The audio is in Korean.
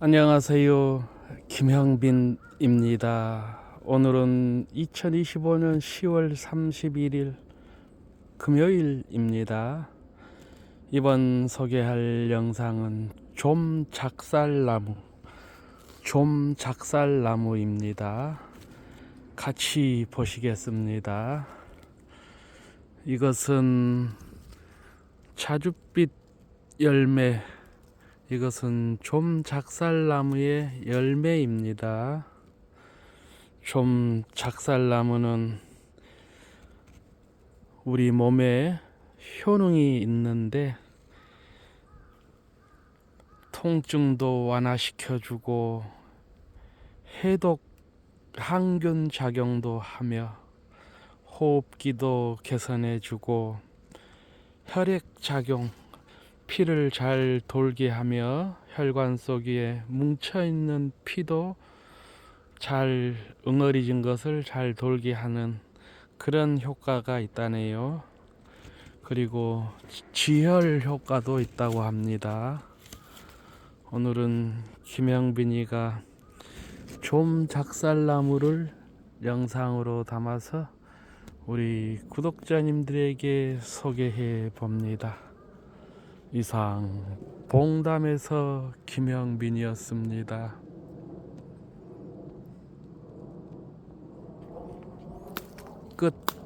안녕하세요. 김형빈입니다. 오늘은 2025년 10월 31일 금요일입니다. 이번 소개할 영상은 좀 작살나무, 좀 작살나무입니다. 같이 보시겠습니다. 이것은 자줏빛 열매 이것은 좀 작살나무의 열매입니다. 좀 작살나무는 우리 몸에 효능이 있는데 통증도 완화시켜주고 해독 항균 작용도 하며 호흡기도 개선해주고 혈액 작용 피를 잘 돌게 하며 혈관 속에 뭉쳐 있는 피도 잘 응어리진 것을 잘 돌게 하는 그런 효과가 있다네요. 그리고 지혈 효과도 있다고 합니다. 오늘은 김영빈이가 좀 작살나무를 영상으로 담아서 우리 구독자님들에게 소개해 봅니다. 이상 봉담에서 김영빈이었습니다. 끝.